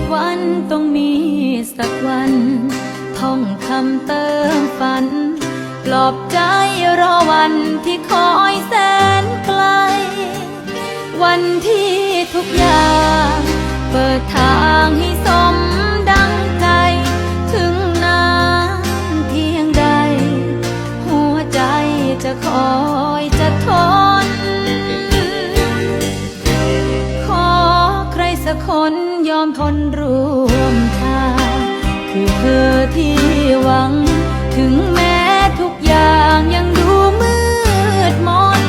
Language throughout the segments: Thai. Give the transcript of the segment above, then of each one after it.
กวันต้องมีสักวัน ท่องคำเติมฝัน ปลอบใจรอวันที่คอยแสนไกล วันที่ทุกอย่าง เปิดทางให้สอง คนร่วมทางคือเธอที่หวัง ถึงแม้ทุกอย่างยังดูมืดมน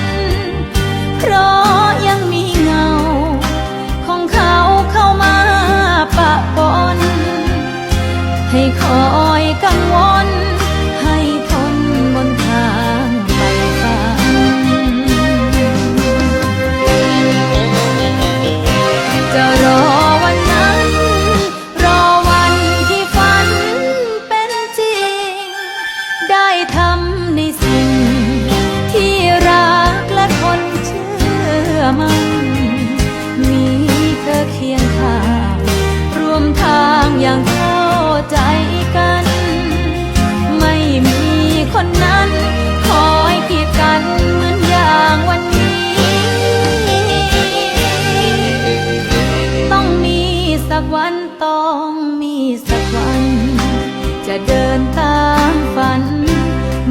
เพราะยังมีเงา ของเขาเข้ามาปะปน ให้คอยกังวล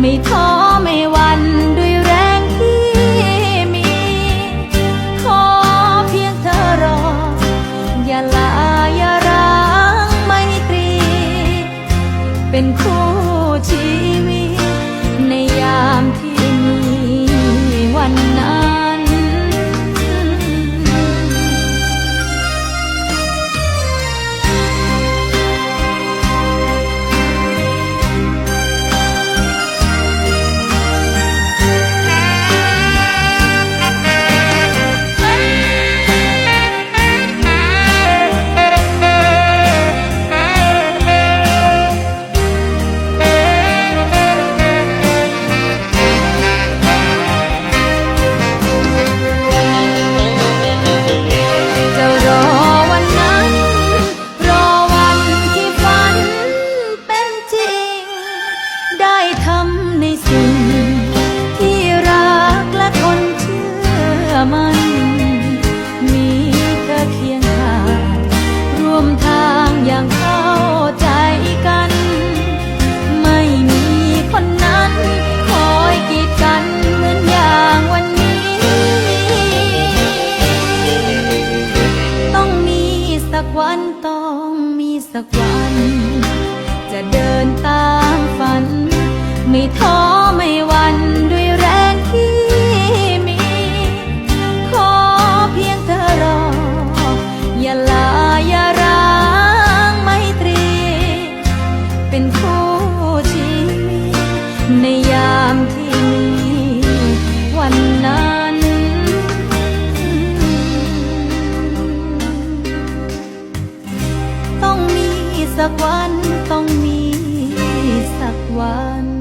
ไม่ วันต้องมีสักวัน จะเดินตามฝัน ไม่ท้อไม่หวันด้วยแรงที่มี ขอเพียงเธอรอ อย่าลาอย่าร้างไม่ตรี เป็นคู่ชีวิตในยา สักวันต้องมีสักวัน